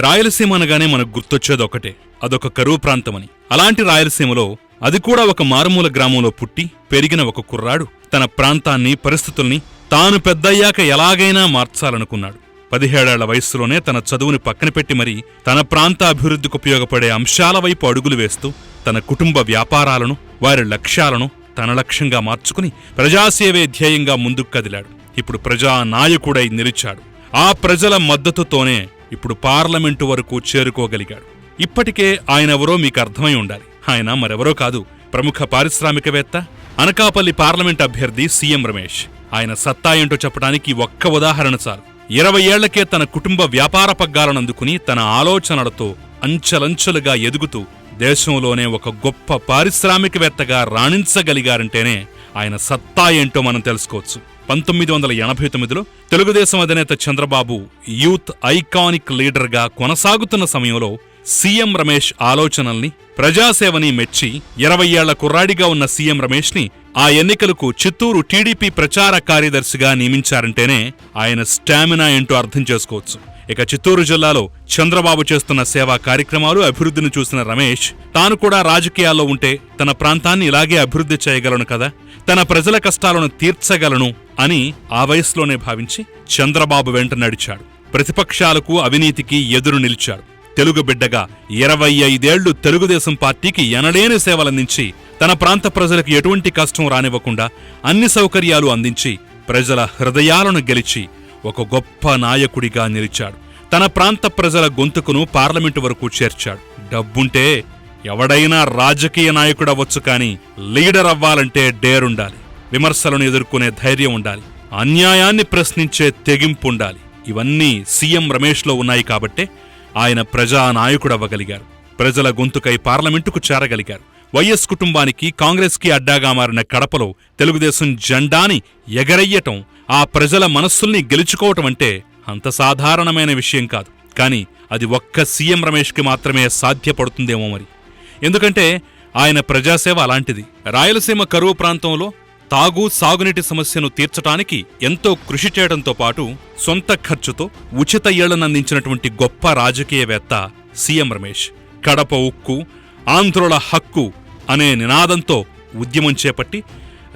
రాయలసీమ అనగానే మనకు గుర్తొచ్చేది ఒకటే. అదొక కరువు ప్రాంతమని. అలాంటి రాయలసీమలో అది కూడా ఒక మారుమూల గ్రామంలో పుట్టి పెరిగిన ఒక కుర్రాడు. తన ప్రాంతాన్ని పరిస్థితుల్ని తాను పెద్దయ్యాక ఎలాగైనా మార్చాలనుకున్నాడు. పదిహేడేళ్ళ వయస్సులోనే తన చదువుని పక్కన పెట్టి మరీ తన ప్రాంత అభివృద్ధికి ఉపయోగపడే అంశాల వైపు అడుగులు వేస్తూ తన కుటుంబ వ్యాపారాలను వారి లక్ష్యాలను తన లక్ష్యంగా మార్చుకుని ప్రజాసేవే ధ్యేయంగా ముందుకు కదిలాడు. ఇప్పుడు ప్రజా నాయకుడై నిలిచాడు. ఆ ప్రజల మద్దతుతోనే ఇప్పుడు పార్లమెంటు వరకు చేరుకోగలిగాడు. ఇప్పటికే ఆయనెవరో మీకు అర్థమై ఉండాలి. ఆయన మరెవరో కాదు ప్రముఖ పారిశ్రామికవేత్త అనకాపల్లి పార్లమెంట్ అభ్యర్థి సీఎం రమేష్. ఆయన సత్తా ఏంటో చెప్పడానికి ఒక్క ఉదాహరణ చాలు. ఇరవై ఏళ్ళకే తన కుటుంబ వ్యాపార పగ్గాలను అందుకుని తన ఆలోచనలతో అంచెలంచెలుగా ఎదుగుతూ దేశంలోనే ఒక గొప్ప పారిశ్రామికవేత్తగా రాణించగలిగారంటేనే ఆయన సత్తా ఏంటో మనం తెలుసుకోవచ్చు. పంతొమ్మిది వందల ఎనభై తొమ్మిదిలో తెలుగుదేశం అధినేత చంద్రబాబు యూత్ ఐకానిక్ లీడర్గా కొనసాగుతున్న సమయంలో సీఎం రమేష్ ఆలోచనల్ని ప్రజాసేవని మెచ్చి ఇరవై ఏళ్ళ కుర్రాడిగా ఉన్న సీఎం రమేష్ని ఆ ఎన్నికలకు చిత్తూరు టీడీపీ ప్రచార కార్యదర్శిగా నియమించారంటేనే ఆయన స్టామినా ఏంటో అర్థం చేసుకోవచ్చు. ఇక చిత్తూరు జిల్లాలో చంద్రబాబు చేస్తున్న సేవా కార్యక్రమాలు అభివృద్ధిని చూసిన రమేష్ తాను కూడా రాజకీయాల్లో ఉంటే తన ప్రాంతాన్ని ఇలాగే అభివృద్ధి చేయగలను కదా? తన ప్రజల కష్టాలను తీర్చగలను అని ఆ వయసులోనే భావించి చంద్రబాబు వెంట నడిచాడు. ప్రతిపక్షాలకు అవినీతికి ఎదురు నిలిచాడు. తెలుగు బిడ్డగా ఇరవై ఐదేళ్ళు తెలుగుదేశం పార్టీకి ఎనలేని సేవలందించి తన ప్రాంత ప్రజలకు ఎటువంటి కష్టం రానివ్వకుండా అన్ని సౌకర్యాలు అందించి ప్రజల హృదయాలను గెలిచి ఒక గొప్ప నాయకుడిగా నిలిచాడు. తన ప్రాంత ప్రజల గొంతుకును పార్లమెంటు వరకు చేర్చాడు. డబ్బుంటే ఎవడైనా రాజకీయ నాయకుడవచ్చు కానీ లీడర్ అవ్వాలంటే డేరుండాలి విమర్శలను ఎదుర్కొనే ధైర్యం ఉండాలి. అన్యాయాన్ని ప్రశ్నించే తెగింపు ఉండాలి. ఇవన్నీ సీఎం రమేష్లో ఉన్నాయి కాబట్టే ఆయన ప్రజా నాయకుడవ్వగలిగారు ప్రజల గొంతుకై పార్లమెంటుకు చేరగలిగారు. వైఎస్ కుటుంబానికి కాంగ్రెస్కి అడ్డాగా మారిన కడపలో తెలుగుదేశం జెండాని ఎగరయ్యటం ఆ ప్రజల మనస్సుల్ని గెలుచుకోవటం అంటే అంత సాధారణమైన విషయం కాదు. కానీ అది ఒక్క సీఎం రమేష్కి మాత్రమే సాధ్యపడుతుందేమో మరి. ఎందుకంటే ఆయన ప్రజాసేవ అలాంటిది. రాయలసీమ కరువు ప్రాంతంలో తాగు సాగునీటి సమస్యను తీర్చటానికి ఎంతో కృషి చేయడంతో పాటు సొంత ఖర్చుతో ఉచిత ఏళ్ళనందించినటువంటి గొప్ప రాజకీయవేత్త సీఎం రమేష్. కడప ఉక్కు ఆంధ్రుల హక్కు అనే నినాదంతో ఉద్యమం చేపట్టి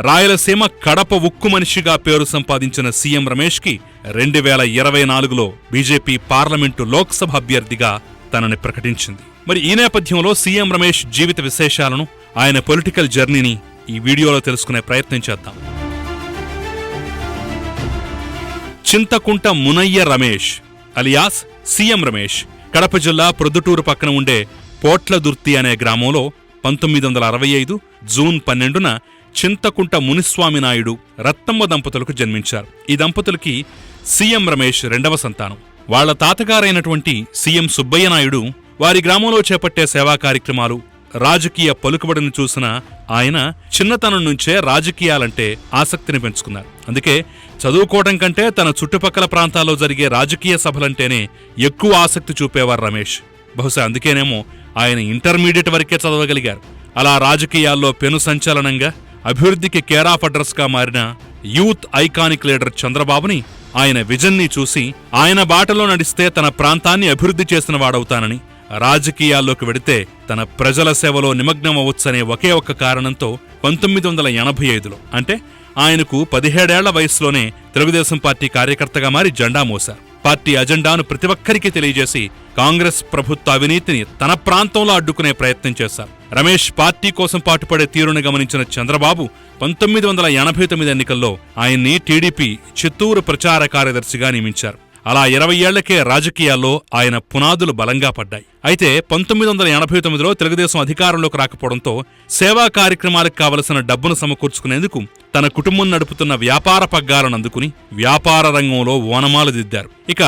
రాయలసీమ కడప ఉక్కు మనిషిగా పేరు సంపాదించిన సీఎం రమేష్కి రెండు వేల ఇరవై నాలుగులో బీజేపీ పార్లమెంటు లోక్సభ అభ్యర్థిగా తనని ప్రకటించింది. మరి ఈ నేపథ్యంలో సీఎం రమేష్ జీవిత విశేషాలను ఆయన పొలిటికల్ జర్నీని ఈ వీడియోలో తెలుసుకునే ప్రయత్నం చేద్దాం. చింతకుంట మునయ్య రమేష్ అలియాస్ సీఎం రమేష్ కడప జిల్లా ప్రొద్దుటూరు పక్కన ఉండే పోట్లదుర్తి అనే గ్రామంలో పంతొమ్మిది వందల అరవై ఐదు జూన్ పన్నెండున చింతకుంట మునిస్వామి నాయుడు రత్తమ్మ దంపతులకు జన్మించారు. ఈ దంపతులకి సీఎం రమేష్ రెండవ సంతానం. వాళ్ళ తాతగారైనటువంటి సీఎం సుబ్బయ్య నాయుడు వారి గ్రామంలో చేపట్టే సేవా కార్యక్రమాలు రాజకీయ పలుకుబడిని చూసిన ఆయన చిన్నతనం నుంచే రాజకీయాలంటే ఆసక్తిని పెంచుకున్నారు. అందుకే చదువుకోవడం కంటే తన చుట్టుపక్కల ప్రాంతాల్లో జరిగే రాజకీయ సభలంటేనే ఎక్కువ ఆసక్తి చూపేవారు రమేష్. బహుశా అందుకేనేమో ఆయన ఇంటర్మీడియట్ వరకే చదవగలిగారు. అలా రాజకీయాల్లో పెను సంచలనంగా అభివృద్ధికి కేరాఫ్ అడ్రస్గా మారిన యూత్ ఐకానిక్ లీడర్ చంద్రబాబుని ఆయన విజన్ని చూసి ఆయన బాటలో నడిస్తే తన ప్రాంతాన్ని అభివృద్ధి చేసిన వాడవుతానని రాజకీయాల్లోకి వెడితే తన ప్రజల సేవలో నిమగ్నమవచ్చనే ఒకే ఒక్క కారణంతో పంతొమ్మిది వందల ఎనభై ఐదులో అంటే ఆయనకు పదిహేడేళ్ళ వయసులోనే తెలుగుదేశం పార్టీ కార్యకర్తగా మారి జెండా మోశారు. పార్టీ అజెండాను ప్రతి ఒక్కరికి తెలియజేసి కాంగ్రెస్ ప్రభుత్వ అవినీతిని తన ప్రాంతంలో అడ్డుకునే ప్రయత్నం చేశారు. రమేష్ పార్టీ కోసం పాటుపడే తీరును గమనించిన చంద్రబాబు పంతొమ్మిది వందల ఎనభై తొమ్మిది ఎన్నికల్లో ఆయన్ని టీడీపీ చిత్తూరు ప్రచార కార్యదర్శిగా నియమించారు. అలా ఇరవై ఏళ్ళకే రాజకీయాల్లో ఆయన పునాదులు బలంగా పడ్డాయి. అయితే పంతొమ్మిది వందల ఎనభై తొమ్మిదిలో తెలుగుదేశం అధికారంలోకి రాకపోవడంతో సేవా కార్యక్రమాలకు కావలసిన డబ్బును సమకూర్చుకునేందుకు తన కుటుంబం నడుపుతున్న వ్యాపార పగ్గాలను అందుకుని వ్యాపార రంగంలో ఓనమాలు దిద్దారు. ఇక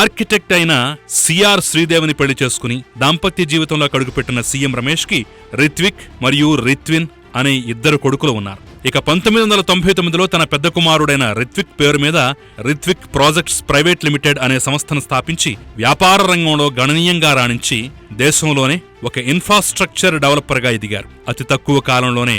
ఆర్కిటెక్ట్ అయిన సిఆర్ శ్రీదేవిని పెళ్ళి చేసుకుని దాంపత్య జీవితంలో కడుగుపెట్టిన సీఎం రమేష్కి రిత్విక్ మరియు రిత్విన్ అనే ఇద్దరు కొడుకులు ఉన్నారు. ఇక పంతొమ్మిది వందల తొంభై తొమ్మిదిలో తన పెద్ద కుమారుడైన రిత్విక్ పేరు మీద రిత్విక్ ప్రాజెక్ట్స్ ప్రైవేట్ లిమిటెడ్ అనే సంస్థను స్థాపించి వ్యాపార రంగంలో గణనీయంగా రాణించి దేశంలోనే ఒక ఇన్ఫ్రాస్ట్రక్చర్ డెవలపర్గా ఎదిగారు. అతి తక్కువ కాలంలోనే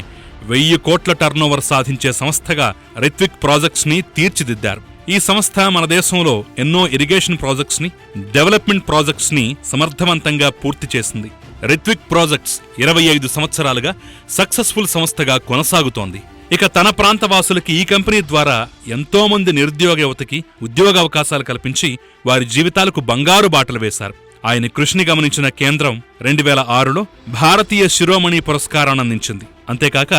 వెయ్యి కోట్ల టర్నోవర్ సాధించే సంస్థగా రిత్విక్ ప్రాజెక్ట్స్ని తీర్చిదిద్దారు. ఈ సంస్థ మన దేశంలో ఎన్నో ఇరిగేషన్ ప్రాజెక్ట్స్ని డెవలప్మెంట్ ప్రాజెక్ట్స్ని సమర్థవంతంగా పూర్తి చేసింది. రిత్విక్ ప్రాజెక్ట్స్ ఇరవై ఐదు సంవత్సరాలుగా సక్సెస్ఫుల్ సంస్థగా కొనసాగుతోంది. ఇక తన ప్రాంత వాసులకి ఈ కంపెనీ ద్వారా ఎంతోమంది నిరుద్యోగ యువతకి ఉద్యోగ అవకాశాలు కల్పించి వారి జీవితాలకు బంగారు బాటలు వేశారు. ఆయన కృషిని గమనించిన కేంద్రం రెండు వేల ఆరులో భారతీయ శిరోమణి పురస్కారాన్ని అందించింది. అంతేకాక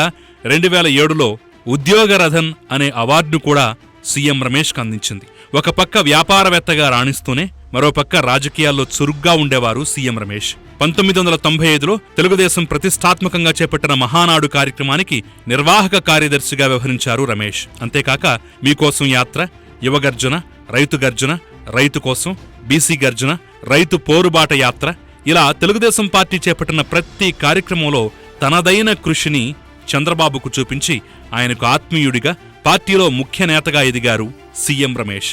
రెండు వేల ఏడులో ఉద్యోగరథన్ అనే అవార్డును కూడా సీఎం రమేష్కు అందించింది. ఒక పక్క వ్యాపారవేత్తగా రాణిస్తూనే మరోపక్క రాజకీయాల్లో చురుగ్గా ఉండేవారు సీఎం రమేష్. పంతొమ్మిది వందల తొంభై ఐదులో తెలుగుదేశం ప్రతిష్టాత్మకంగా చేపట్టిన మహానాడు కార్యక్రమానికి నిర్వాహక కార్యదర్శిగా వ్యవహరించారు రమేష్. అంతేకాక మీకోసం యాత్ర యువగర్జన రైతు గర్జన రైతు కోసం బీసీ గర్జన రైతు పోరుబాట యాత్ర. ఇలా తెలుగుదేశం పార్టీ చేపట్టిన ప్రతి కార్యక్రమంలో తనదైన కృషిని చంద్రబాబుకు చూపించి ఆయనకు ఆత్మీయుడిగా పార్టీలో ముఖ్య నేతగా ఎదిగారు సీఎం రమేష్.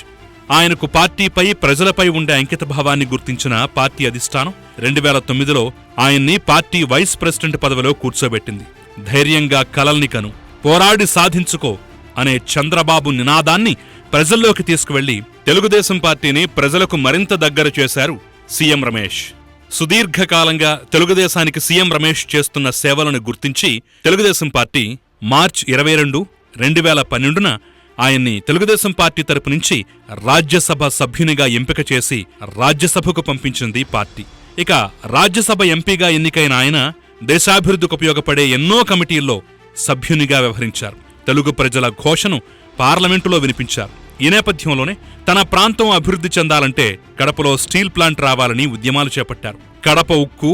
ఆయనకు పార్టీపై ప్రజలపై ఉండే అంకితభావాన్ని గుర్తించిన పార్టీ అధిష్టానం రెండు వేల తొమ్మిదిలో ఆయన్ని పార్టీ వైస్ ప్రెసిడెంట్ పదవిలో కూర్చోబెట్టింది. ధైర్యంగా కలల్ని కను పోరాడి సాధించుకో అనే చంద్రబాబు నినాదాన్ని ప్రజల్లోకి తీసుకువెళ్ళి తెలుగుదేశం పార్టీని ప్రజలకు మరింత దగ్గర చేశారు సీఎం రమేష్. సుదీర్ఘకాలంగా తెలుగుదేశానికి సీఎం రమేష్ చేస్తున్న సేవలను గుర్తించి తెలుగుదేశం పార్టీ మార్చ్ ఇరవై రెండు రెండు వేల పన్నెండున ఆయన్ని తెలుగుదేశం పార్టీ తరపు నుంచి రాజ్యసభ సభ్యునిగా ఎంపిక చేసి రాజ్యసభకు పంపించింది పార్టీ. ఇక రాజ్యసభ ఎంపీగా ఎన్నికైన ఆయన దేశాభివృద్ధికి ఉపయోగపడే ఎన్నో కమిటీల్లో సభ్యునిగా వ్యవహరించారు. తెలుగు ప్రజల ఘోషను పార్లమెంటులో వినిపించారు. ఈ నేపథ్యంలోనే తన ప్రాంతం అభివృద్ధి చెందాలంటే కడపలో స్టీల్ ప్లాంట్ రావాలని ఉద్యమాలు చేపట్టారు. కడప ఉక్కు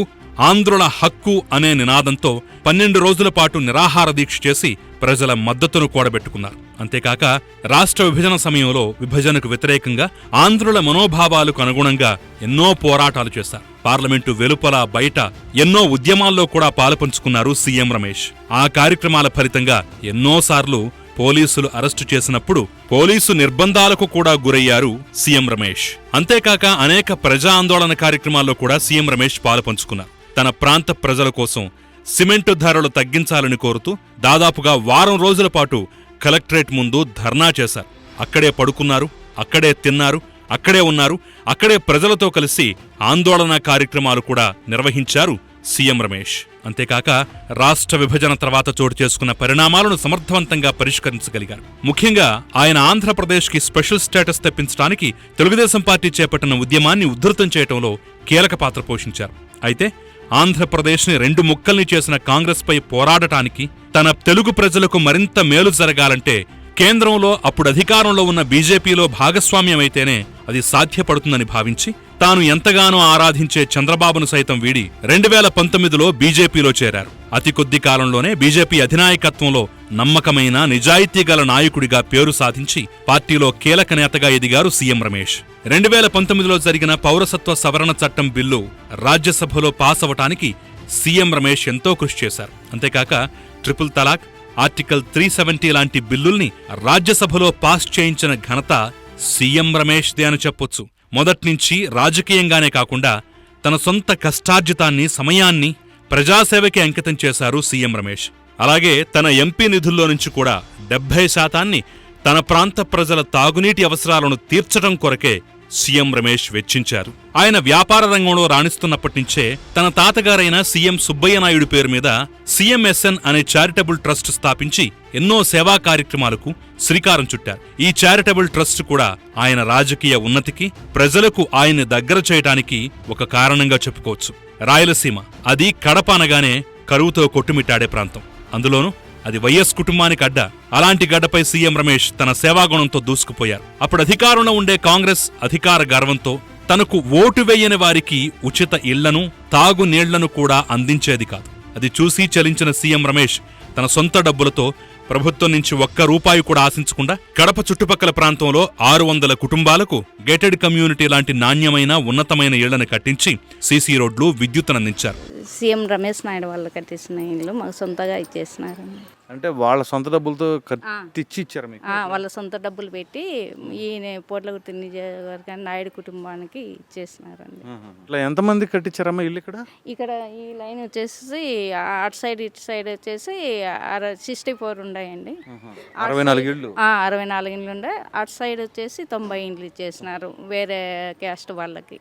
ఆంధ్రుల హక్కు అనే నినాదంతో పన్నెండు రోజుల పాటు నిరాహార దీక్ష చేసి ప్రజల మద్దతును కూడబెట్టుకున్నారు. అంతేకాక రాష్ట్ర విభజన సమయంలో విభజనకు వ్యతిరేకంగా ఆంధ్రుల మనోభావాలకు అనుగుణంగా ఎన్నో పోరాటాలు చేశారు. పార్లమెంటు వెలుపల బయట ఎన్నో ఉద్యమాల్లో కూడా పాలుపంచుకున్నారు సీఎం రమేష్. ఆ కార్యక్రమాల ఫలితంగా ఎన్నోసార్లు పోలీసులు అరెస్టు చేసినప్పుడు పోలీసు నిర్బంధాలకు కూడా గురయ్యారు సీఎం రమేష్. అంతేకాక అనేక ప్రజా ఆందోళన కార్యక్రమాల్లో కూడా సీఎం రమేష్ పాలుపంచుకున్నారు తన ప్రాంత ప్రజల కోసం సిమెంటు ధరలు తగ్గించాలని కోరుతూ దాదాపుగా వారం రోజుల పాటు కలెక్టరేట్ ముందు ధర్నా చేశారు. అక్కడే పడుకున్నారు అక్కడే తిన్నారు అక్కడే ఉన్నారు అక్కడే ప్రజలతో కలిసి ఆందోళన కార్యక్రమాలు కూడా నిర్వహించారు సీఎం రమేష్. అంతేకాక రాష్ట్ర విభజన తర్వాత చోటు చేసుకున్న పరిణామాలను సమర్థవంతంగా పరిష్కరించగలిగారు. ముఖ్యంగా ఆయన ఆంధ్రప్రదేశ్కి స్పెషల్ స్టేటస్ తెప్పించడానికి తెలుగుదేశం పార్టీ చేపట్టిన ఉద్యమాన్ని ఉద్ధృతం చేయటంలో కీలక పాత్ర పోషించారు. అయితే ఆంధ్రప్రదేశ్ని రెండు ముక్కల్ని చేసిన కాంగ్రెస్పై పోరాడటానికి తన తెలుగు ప్రజలకు మరింత మేలు జరగాలంటే కేంద్రంలో అప్పుడు అధికారంలో ఉన్న బీజేపీలో భాగస్వామ్యమైతేనే అది సాధ్యపడుతుందని భావించి తాను ఎంతగానో ఆరాధించే చంద్రబాబును సైతం వీడి రెండు వేల పంతొమ్మిదిలో బీజేపీలో చేరారు. అతి కొద్ది కాలంలోనే బీజేపీ అధినాయకత్వంలో నమ్మకమైన నిజాయితీ గల నాయకుడిగా పేరు సాధించి పార్టీలో కీలక నేతగా ఎదిగారు సీఎం రమేష్. రెండు వేల పంతొమ్మిదిలో జరిగిన పౌరసత్వ సవరణ చట్టం బిల్లు రాజ్యసభలో పాస్ అవటానికి సీఎం రమేష్ ఎంతో కృషి చేశారు. అంతేకాక triple talaq article three seventy లాంటి బిల్లుల్ని రాజ్యసభలో పాస్ చేయించిన ఘనత సీఎం రమేష్దే అని చెప్పొచ్చు. మొదట్నుంచి రాజకీయంగానే కాకుండా తన సొంత కష్టార్జితాన్ని సమయాన్ని ప్రజాసేవకి అంకితం చేశారు సీఎం రమేష్. అలాగే తన ఎంపీ నిధుల్లో నుంచి కూడా డెబ్బై శాతాన్ని తన ప్రాంత ప్రజల తాగునీటి అవసరాలను తీర్చడం కొరకే సీఎం రమేష్ వెచ్చించారు. ఆయన వ్యాపార రంగంలో రాణిస్తున్నప్పటి నుంచే తన తాతగారైన సీఎం సుబ్బయ్య నాయుడు పేరు మీద సీఎంఎస్ఎన్ అనే చారిటబుల్ ట్రస్ట్ స్థాపించి ఎన్నో సేవా కార్యక్రమాలకు శ్రీకారం చుట్టారు. ఈ చారిటబుల్ ట్రస్ట్ కూడా ఆయన రాజకీయ ఉన్నతికి ప్రజలకు ఆయన్ని దగ్గర చేయడానికి ఒక కారణంగా చెప్పుకోవచ్చు. రాయలసీమ అది కడప అనగానే కరువుతో కొట్టుమిట్టాడే ప్రాంతం. అందులోనూ అది వైఎస్ కుటుంబానికి అడ్డ. అలాంటి గడ్డపై సీఎం రమేష్ తన సేవాగుణంతో దూసుకుపోయారు. అప్పుడు అధికారంలో ఉండే కాంగ్రెస్ అధికార గర్వంతో తనకు ఓటు వేయని వారికి ఉచిత ఇళ్ళను తాగునీళ్ళను కూడా అందించేది కాదు. అది చూసి చలించిన సీఎం రమేష్ తన సొంత డబ్బులతో ప్రభుత్వం నుంచి ఒక్క రూపాయి కూడా ఆశించకుండా కడప చుట్టుపక్కల ప్రాంతంలో ఆరు వందల కుటుంబాలకు గేటెడ్ కమ్యూనిటీ లాంటి నాణ్యమైన ఉన్నతమైన ఇళ్ళను కట్టించి సీసీ రోడ్లు విద్యుత్తునందించారు సీఎం రమేష్ నాయుడు వాళ్ళు కట్టించిన ఇల్లు మాకు సొంతగా ఇచ్చేసినారు. అంటే వాళ్ళ సొంత డబ్బులతో కట్టించి ఇచ్చారు వాళ్ళ సొంత డబ్బులు పెట్టి ఈయన పోట్లగుర్తి నియోజకవర్గాన్ని నాయుడు కుటుంబానికి ఇచ్చేసినారండి. ఇట్లా ఎంతమంది కట్టించారమ్మా ఇల్లు ఇక్కడ? ఇక్కడ ఈ లైన్ వచ్చేసి అటు సైడ్ ఇటు సైడ్ వచ్చేసి సిక్స్టీ ఫోర్ ఉన్నాయండి అరవై నాలుగు ఇళ్ళు? ఆ, అరవై నాలుగు ఇండ్లు ఉండే. అటు సైడ్ వచ్చేసి తొంభై ఇండ్లు ఇచ్చేసినారు వేరే క్యాస్ట్ వాళ్ళకి.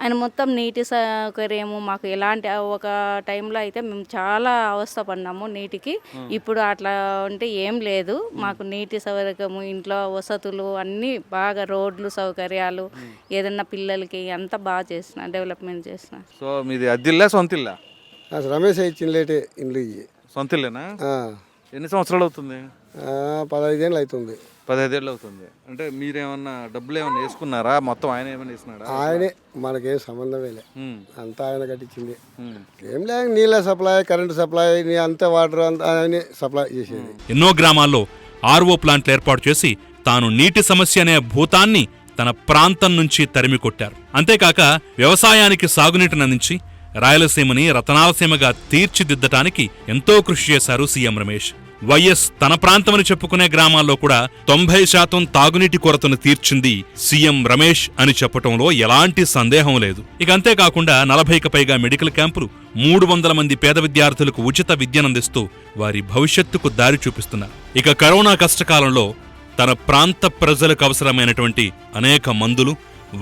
ఆయన మొత్తం నీటి సౌకర్యము మాకు ఎలాంటి ఒక టైంలో అయితే మేము చాలా అవస్థ పడినాము నీటికి ఇప్పుడు అట్లా అంటే ఏం లేదు. మాకు నీటి సౌకర్యము ఇంట్లో వసతులు అన్నీ బాగా రోడ్లు సౌకర్యాలు ఏదన్నా పిల్లలకి అంతా బాగా చేసిన డెవలప్మెంట్ చేసిన. సో మీది అద్దిల్లా సొంత ఇల్లా నాకు రమేష్ ఇచ్చిన లేటే ఇండ్లు ఇవి సొంత ఇల్లేనా ఆ, ఎన్ని సంవత్సరాలు అవుతుంది? ఆ, పదహైదేళ్ళు అవుతుంది. పదహైదేళ్ళు అవుతుంది. అంటే మీరేమన్నా డబ్బులు ఏమన్నా వేసుకున్నారా? మొత్తం ఆయన ఏమైనా వేసుకున్నాడా ఆయనే మనకేం సంబంధమే లే. అంతా ఆయన కట్టించింది. ఏం లేక నీళ్ళ సప్లై కరెంటు సప్లై నీ అంతా వాటర్ అంతా ఆయనే సప్లై చేసేది. ఎన్నో గ్రామాల్లో ఆర్ఓ ప్లాంట్లు ఏర్పాటు చేసి తాను నీటి సమస్య అనే భూతాన్ని తన ప్రాంతం నుంచి తరిమి కొట్టారు. అంతేకాక వ్యవసాయానికి సాగునీటిని అందించి రాయలసీమని రతనాలసీమగా తీర్చిదిద్దటానికి ఎంతో కృషి చేశారు సీఎం రమేష్. వైఎస్ తన ప్రాంతమని చెప్పుకునే గ్రామాల్లో కూడా తొంభై శాతం తాగునీటి కొరతను తీర్చింది సీఎం రమేష్ అని చెప్పటంలో ఎలాంటి సందేహం లేదు. ఇక అంతేకాకుండా నలభైకి పైగా మెడికల్ క్యాంపులు మూడు వందల మంది పేద విద్యార్థులకు ఉచిత విద్యనందిస్తూ వారి భవిష్యత్తుకు దారి చూపిస్తున్నారు. ఇక కరోనా కష్టకాలంలో తన ప్రాంత ప్రజలకు అవసరమైనటువంటి అనేక మందులు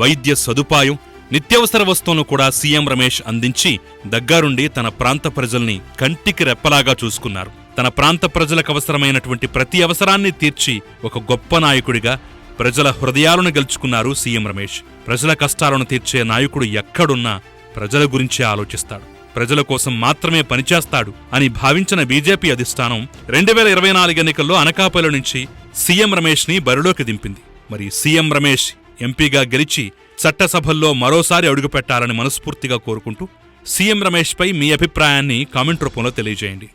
వైద్య సదుపాయం నిత్యావసర వస్తువును కూడా సీఎం రమేష్ అందించి దగ్గరుండి తన ప్రాంత ప్రజల్ని కంటికి రెప్పలాగా చూసుకున్నారు. తన ప్రాంత ప్రజలకు అవసరమైనటువంటి ప్రతి అవసరాన్ని తీర్చి ఒక గొప్ప నాయకుడిగా ప్రజల హృదయాలను గెలుచుకున్నారు సీఎం రమేష్. ప్రజల కష్టాలను తీర్చే నాయకుడు ఎక్కడున్నా ప్రజల గురించే ఆలోచిస్తాడు. ప్రజల కోసం మాత్రమే పనిచేస్తాడు అని భావించిన బీజేపీ అధిష్టానం రెండు వేల ఇరవై నాలుగు ఎన్నికల్లో అనకాపల్లి నుంచి సీఎం రమేష్ని బరిలోకి దింపింది. మరి సీఎం రమేష్ ఎంపీగా గెలిచి చట్టసభల్లో మరోసారి అడుగుపెట్టాలని మనస్ఫూర్తిగా కోరుకుంటూ సీఎం రమేష్ పై మీ అభిప్రాయాన్ని కామెంట్ రూపంలో తెలియజేయండి.